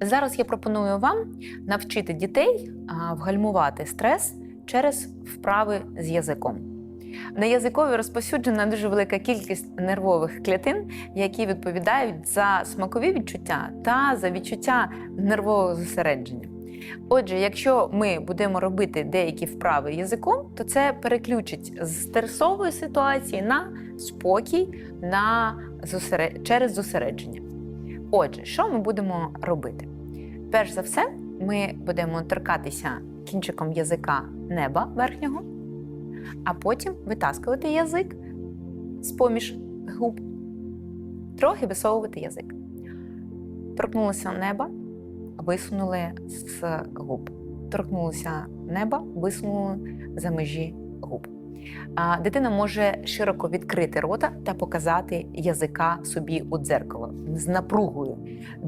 Зараз я пропоную вам навчити дітей вгальмувати стрес через вправи з язиком. На язикові розповсюджена дуже велика кількість нервових клітин, які відповідають за смакові відчуття та за відчуття нервового зосередження. Отже, якщо ми будемо робити деякі вправи язиком, то це переключить з стресової ситуації на спокій на зосере- через зосередження. Отже, що ми будемо робити? Перш за все, ми будемо торкатися кінчиком язика неба верхнього, а потім витаскувати язик з поміж губ, трохи висовувати язик. Торкнулися неба, висунули з губ. Торкнулися неба, висунули за межі губ. Дитина може широко відкрити рота та показати язика собі у дзеркало з напругою,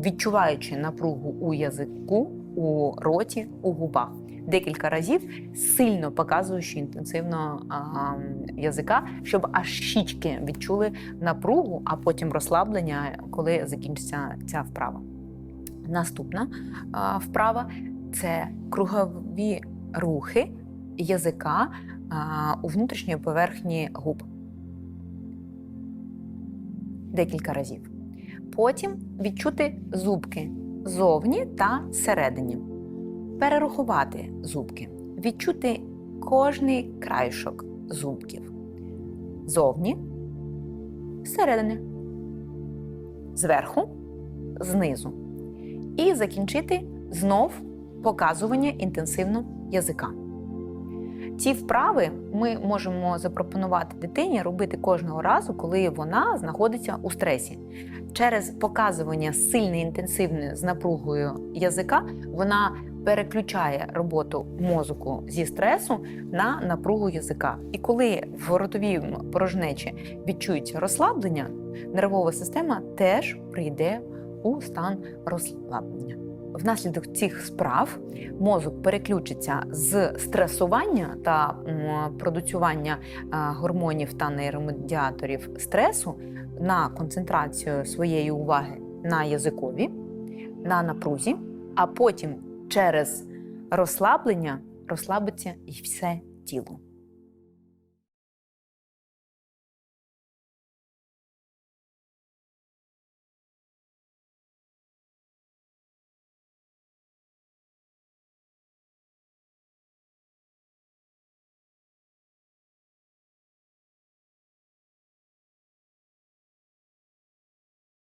відчуваючи напругу у язику, у роті, у губах. Декілька разів сильно показуючи інтенсивно а, язика, щоб аж щічки відчули напругу, а потім розслаблення, коли закінчиться ця вправа. Наступна а, вправа це кругові рухи язика у внутрішньої поверхні губ. Декілька разів. Потім відчути зубки зовні та всередині. Перерахувати зубки. Відчути кожний краєшок зубків. Зовні, всередини, зверху, знизу. І закінчити знов показування інтенсивно язика. Ці вправи ми можемо запропонувати дитині робити кожного разу, коли вона знаходиться у стресі. Через показування сильне інтенсивне з напругою язика вона переключає роботу мозку зі стресу на напругу язика. І коли в ротовій порожнечі відчується розслаблення, нервова система теж прийде у стан розслаблення. Внаслідок цих справ мозок переключиться з стресування та продуцювання гормонів та нейромедіаторів стресу на концентрацію своєї уваги на язикові, на напрузі, а потім через розслаблення розслабиться і все тіло.